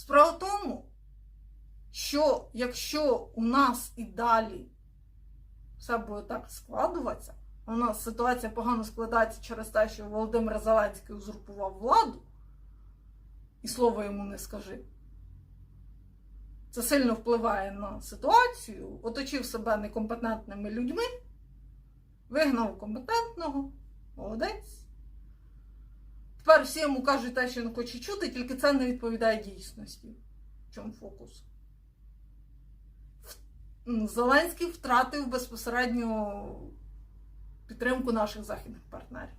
Справа в тому, що якщо у нас і далі все буде так складуватися, у нас ситуація погано складається через те, що Володимир Зеленський узурпував владу, і слова йому не скажи. Це сильно впливає на ситуацію, оточив себе некомпетентними людьми, вигнав компетентного, молодець. Тепер всі йому кажуть те, що він хоче чути, тільки це не відповідає дійсності. В чому фокус? Зеленський втратив безпосередньо підтримку наших західних партнерів.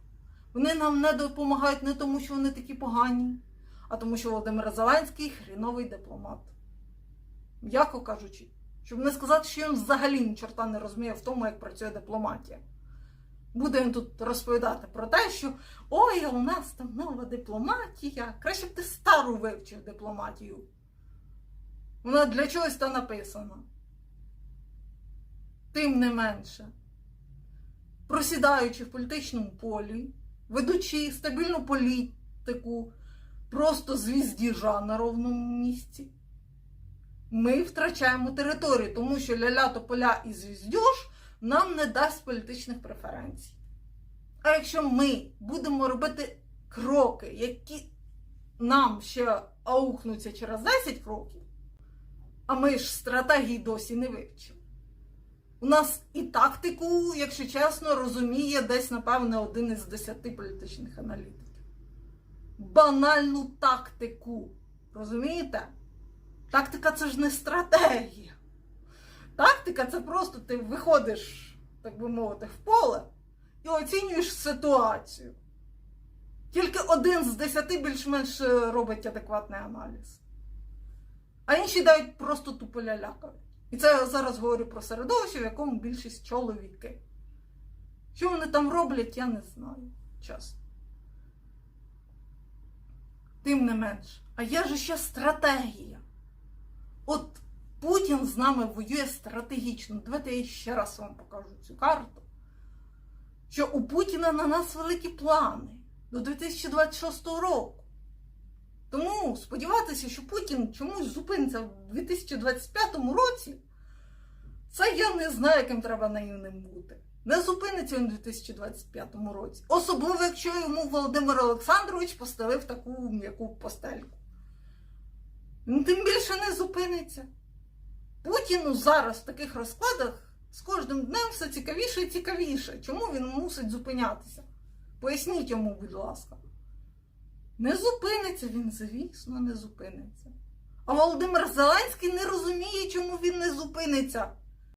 Вони нам не допомагають не тому, що вони такі погані, а тому, що Володимир Зеленський хріновий дипломат. М'яко кажучи, щоб не сказати, що він взагалі ні чорта не розуміє в тому, як працює дипломатія. Буде він тут розповідати про те, що ой, у нас там нова дипломатія. Краще б ти стару вивчив дипломатію. Вона для чогось та написана. Тим не менше, просідаючи в політичному полі, ведучи стабільну політику, просто звіздіжа на ровному місці, ми втрачаємо територію, тому що ля-ля тополя і звіздюж нам не дасть політичних преференцій. А якщо ми будемо робити кроки, які нам ще аукнуться через 10 років, а ми ж стратегії досі не вивчили. У нас і тактику, якщо чесно, розуміє десь, напевне, один із десяти політичних аналітиків. Банальну тактику. Розумієте? Тактика це ж не стратегія. Тактика це просто ти виходиш, так би мовити, в поле і оцінюєш ситуацію. Тільки один з десяти більш-менш е, робить адекватний аналіз. А інші дають просто тупо лялякають. І це я зараз говорю про середовище, в якому більшість чоловіки. Що вони там роблять, я не знаю. Чесно. Тим не менш. А є ж ще стратегія. От Путін з нами воює стратегічно. Давайте я ще раз вам покажу цю карту. Що у Путіна на нас великі плани до 2026 року. Тому сподіватися, що Путін чомусь зупиниться в 2025 році, це я не знаю, яким треба наївним бути. Не зупиниться він у 2025 році. Особливо, якщо йому Володимир Олександрович поставив таку м'яку постельку. Тим більше не зупиниться. Путіну зараз в таких розкладах з кожним днем все цікавіше і цікавіше. Чому він мусить зупинятися? Поясніть йому, будь ласка. Не зупиниться він, звісно, не зупиниться. А Володимир Зеленський не розуміє, чому він не зупиниться.